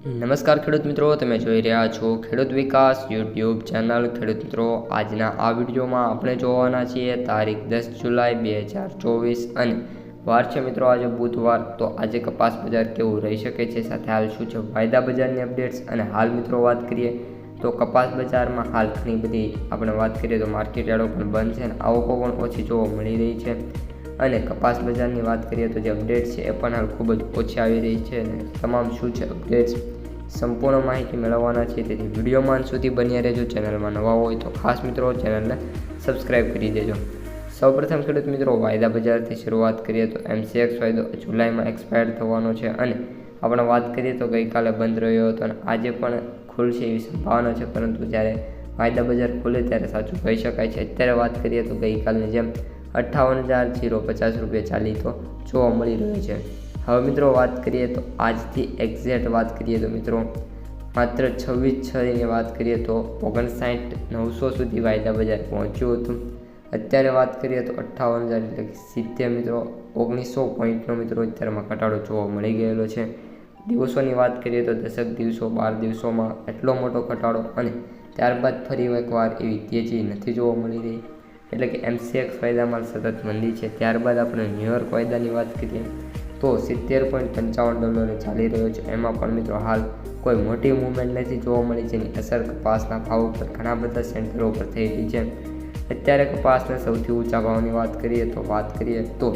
નમસ્કાર ખેડૂત મિત્રો, તમે જોઈ રહ્યા છો ખેડૂત વિકાસ યુટ્યુબ ચેનલ. ખેડૂત મિત્રો, આજના આ વિડીયોમાં આપણે જોવાના છીએ તારીખ દસ જુલાઈ બે હજાર ચોવીસ અને વાર છે મિત્રો આજે બુધવાર. તો આજે કપાસ બજાર કેવું રહી શકે છે? સાથે હાલ શું છે? વાયદા બજારની અપડેટ્સ અને હાલ મિત્રો વાત કરીએ તો કપાસ બજારમાં હાલ ઘણી બધી આપણે વાત કરીએ તો માર્કેટ યાર્ડો પણ બંધ છે અને આવકો પણ ઓછી જોવા મળી રહી છે. અને કપાસ બજારની વાત કરીએ તો જે અપડેટ છે એ પણ હાલ ખૂબ જ ઓછી આવી રહી છે અને તમામ શું છે અપડેટ્સ સંપૂર્ણ માહિતી મેળવવાના છે. તેથી વિડીયોમાં સુધી બન્યા રહેજો. ચેનલમાં નવા હોય તો ખાસ મિત્રો ચેનલને સબસ્ક્રાઈબ કરી દેજો. સૌપ્રથમ ખેડૂત મિત્રો, વાયદા બજારથી શરૂઆત કરીએ તો એમસીએક્સ વાયદો જુલાઈમાં એક્સપાયર થવાનો છે અને આપણે વાત કરીએ તો ગઈકાલે બંધ રહ્યો હતો અને આજે પણ ખુલશે એવી સંભાવના છે. પરંતુ જ્યારે વાયદા બજાર ખુલે ત્યારે સાચું કહી શકાય છે. અત્યારે વાત કરીએ તો ગઈકાલની જેમ અઠ્ઠાવન હજાર જીરો પચાસ રૂપિયા ચાલી તો જોવા મળી રહ્યો છે. હવે મિત્રો વાત કરીએ તો આજથી એક્ઝેક્ટ વાત કરીએ તો મિત્રો માત્ર છવ્વીસ છની વાત કરીએ તો ઓગણસાઠ નવસો સુધી વાયદા બજાર પહોંચ્યું હતું. અત્યારે વાત કરીએ તો અઠ્ઠાવન હજાર એટલે કે સિત્તેર મિત્રો ઓગણીસો પોઈન્ટનો મિત્રો અત્યારમાં ઘટાડો જોવા મળી ગયેલો છે. દિવસોની વાત કરીએ તો દસક દિવસો, બાર દિવસોમાં એટલો મોટો ઘટાડો અને ત્યારબાદ ફરી એકવાર એવી તેજી નથી જોવા મળી રહી. એટલે કે એમસીએક્સ વાયદામાં સતત મંદી છે. ત્યારબાદ આપણે ન્યુયોર્ક વાયદાની વાત કરીએ, તો સિત્તેર પોઈન્ટ પંચાવન ડોલરે ચાલી રહ્યો છે. એમાં પણ મિત્રો હાલ કોઈ મોટી મૂવમેન્ટ નથી જોવા મળી જેની અસર કપાસના ભાવ ઉપર ઘણા બધા સેન્ટરો ઉપર થઈ રહી છે. અત્યારે કપાસના સૌથી ઊંચા ભાવની વાત કરીએ તો વાત કરીએ તો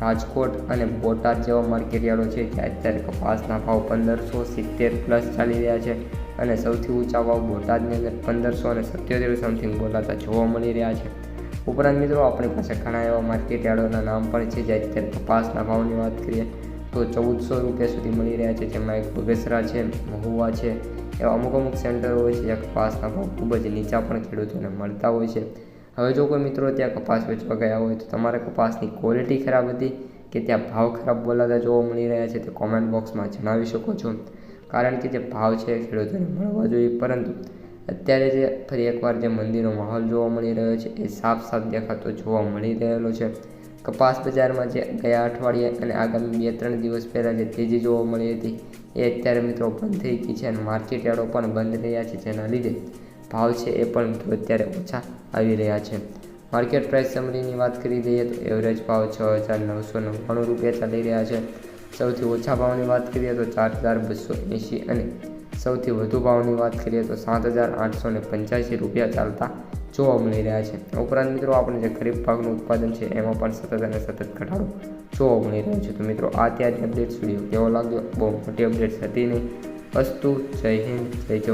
રાજકોટ અને બોટાદ જેવા માર્કેટયાર્ડો છે જ્યાં અત્યારે કપાસના ભાવ પંદરસો સિત્તેર પ્લસ ચાલી રહ્યા છે અને સૌથી ઊંચા ભાવ બોટાદની અંદર પંદરસો અને સત્યોતેર સમથિંગ બોલાતા જોવા મળી રહ્યા છે. ઉપરાંત મિત્રો આપણી પાસે ઘણા એવા માર્કેટયાર્ડોના નામ પણ છે, જે અત્યારે કપાસના ભાવની વાત કરીએ તો ચૌદસો રૂપિયા સુધી મળી રહ્યા છે, જેમાં એક બગસરા છે, મહુવા છે, એવા અમુક અમુક સેન્ટરો હોય છે, જ્યાં કપાસના ભાવ ખૂબ જ નીચા પણ ખેડૂતોને મળતા હોય છે. હવે જો કોઈ મિત્રો ત્યાં કપાસ વેચવા ગયા હોય તો તમારે કપાસની ક્વોલિટી ખરાબ હતી કે ત્યાં ભાવ ખરાબ બોલાતા જોવા મળી રહ્યા છે તે કોમેન્ટ બોક્સમાં જણાવી શકો છો. કારણ કે જે ભાવ છે ખેડૂતોને મળવા જોઈએ, પરંતુ અત્યારે જે ફરી એકવાર જે મંદીનો માહોલ જોવા મળી રહ્યો છે, એ સાફ સાફ દેખાતો જોવા મળી રહેલો છે. કપાસ બજારમાં જે ગયા અઠવાડિયે અને આગામી બે ત્રણ દિવસ પહેલાં જે તેજી જોવા મળી હતી, એ અત્યારે મિત્રો બંધ થઈ ગઈ છે અને માર્કેટ યાર્ડો પણ બંધ રહ્યા છે, જેના લીધે ભાવ છે એ પણ મિત્રો અત્યારે ઓછા આવી રહ્યા છે. માર્કેટ પ્રાઇસ સમરીની વાત કરી દઈએ તો એવરેજ ભાવ છ હજાર નવસો નવ્વાણું રૂપિયા ચાલી રહ્યા છે. સૌથી ઓછા ભાવની વાત કરીએ તો ચાર હજાર બસો એંશી અને સૌથી વધુ ભાવની વાત કરીએ તો સાત હજાર આઠસો ને પંચ્યાસી રૂપિયા ચાલતા જોવા મળી રહ્યા છે. ઉપરાંત મિત્રો આપણે જે ખરીફ પાકનું ઉત્પાદન છે, એમાં પણ સતત અને સતત ઘટાડો જોવા મળી રહ્યો છે. તો મિત્રો, આ ત્યાંની અપડેટ્સ વીડિયો કેવો લાગ્યો? બહુ મોટી અપડેટ્સ હતી નહીં. અસ્તુ, જય હિન્દ, જય જવાન.